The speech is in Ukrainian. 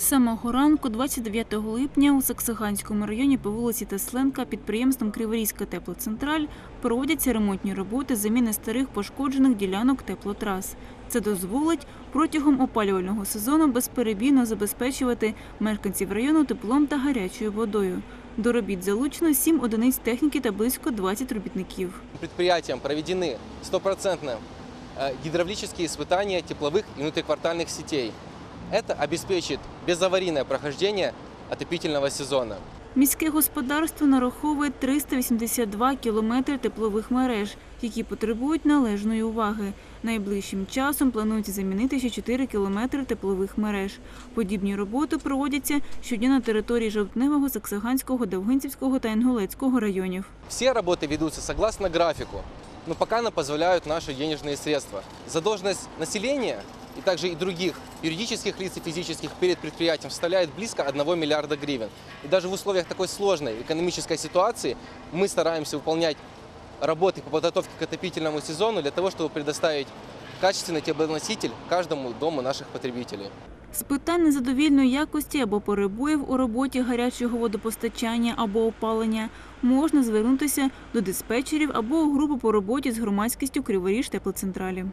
З самого ранку, 29 липня, у Саксаганському районі по вулиці Тесленка підприємством Криворізька теплоцентраль проводяться ремонтні роботи з заміни старих пошкоджених ділянок теплотрас. Це дозволить протягом опалювального сезону безперебійно забезпечувати мешканців району теплом та гарячою водою. До робіт залучено 7 одиниць техніки та близько 20 робітників. Предприятием проведены стопроцентно э, гидравлические испытания тепловых и внутриквартальных сетей. Это обеспечит безаварийное прохождение отопительного сезона. Міське господарство нараховує 382 кілометри теплових мереж, які потребують належної уваги. Найближчим часом планується замінити ще 4 кілометри теплових мереж. Подібні роботи проводяться щодня на території Жовтневого, Саксаганського, Довгинцівського та Інгулецького районів. Все работы ведутся согласно графику, но пока нам позволяют наши денежные средства. Задолженность населения и также и других юридических лиц и физических перед предприятием составляет близко 1 миллиарда гривен. И даже в условиях такой сложной экономической ситуации мы стараемся выполнять работы по подготовке к отопительному сезону для того, чтобы предоставить качественный теплоноситель каждому дому наших потребителей. З питань незадовільної якості або перебоїв у роботі гарячого водопостачання або опалення можна звернутися до диспетчерів або у групу по роботі з громадськістю Криворіж теплоцентралі.